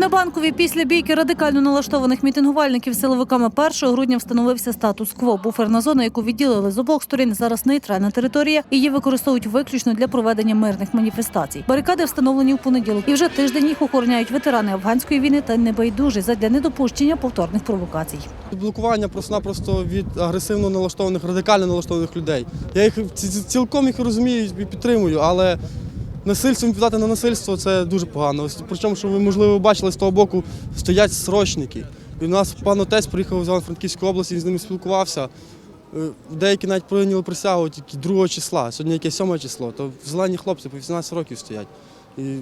На банковій після бійки радикально налаштованих мітингувальників силовиками 1 грудня встановився статус-кво. Буферна зона, яку відділили з обох сторін, зараз нейтральна територія. Її використовують виключно для проведення мирних маніфестацій. Барикади встановлені в понеділок, і вже тиждень їх охороняють ветерани афганської війни та небайдужі задля недопущення повторних провокацій. Блокування просто-напросто від агресивно налаштованих, радикально налаштованих людей. Я їх ці- ці- цілком їх розумію і підтримую, але насильством віддати на насильство це дуже погано. Причому, що ви, можливо, бачили з того боку, стоять срочники. І у нас пан отець приїхав з Івано-Франківської області, він з ними спілкувався. Е, Деякі навіть прийняли присягу тільки 2 числа, сьогодні яке 7 число, то зелені хлопці по 18 років стоять. І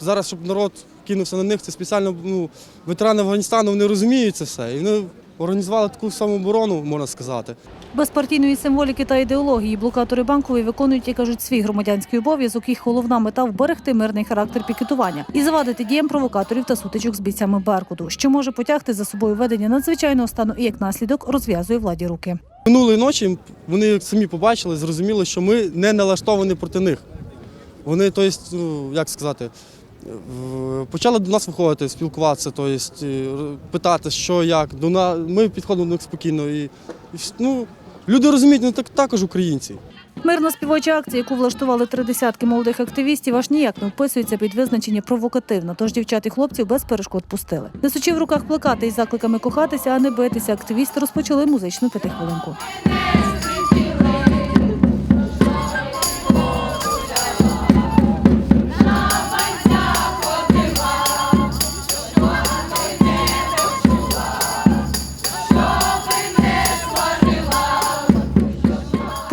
зараз, щоб народ кинувся на них, це спеціально ну, ветерани Афганістану вони розуміють це все. І вони організували таку самооборону, можна сказати. Без партійної символіки та ідеології блокатори банкової виконують і кажуть свій громадянський обов'язок. Їх головна мета вберегти мирний характер пікетування і завадити діям провокаторів та сутичок з бійцями Беркуту, що може потягти за собою ведення надзвичайного стану і як наслідок розв'язує владі руки. Минулої ночі вони самі побачили, зрозуміли, що ми не налаштовані проти них. Вони, то есть, ну, як сказати, почали до нас виходити, спілкуватися, то есть, е, питати, що як. Ми підходимо до них спокійно. І, ну, люди розуміють, ну так також українці. Мирна співоча акція, яку влаштували три десятки молодих активістів, аж ніяк не вписується під визначення провокативна. Тож дівчат і хлопців без перешкод пустили. Несучи в руках плакати із закликами кохатися, а не битися, активісти розпочали музичну п'ятихвилинку.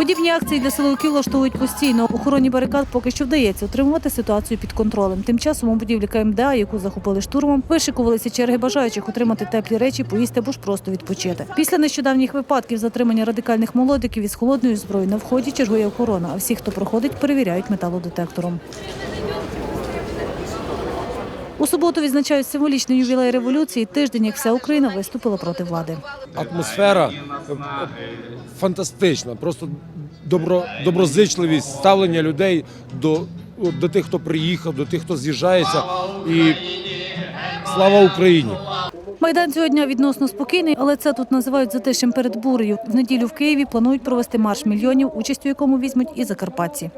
Подібні акції для силовиків влаштовують постійно. Охороні барикад поки що вдається отримувати ситуацію під контролем. Тим часом у будівлі КМДА, яку захопили штурмом, вишикувалися черги бажаючих отримати теплі речі, поїсти або ж просто відпочити. Після нещодавніх випадків затримання радикальних молодиків із холодною зброєю на вході чергує охорона. А всі, хто проходить, перевіряють металодетектором. У суботу відзначають символічний ювілей революції. Тиждень, як вся Україна виступила проти влади. атмосфера е, фантастична, просто добро, доброзичливість, ставлення людей до, до тих, хто приїхав, до тих, хто з'їжджається. І слава Україні! Майдан цього дня відносно спокійний, але це тут називають затишем перед бурею. В неділю в Києві планують провести марш мільйонів, участь у якому візьмуть і закарпатці.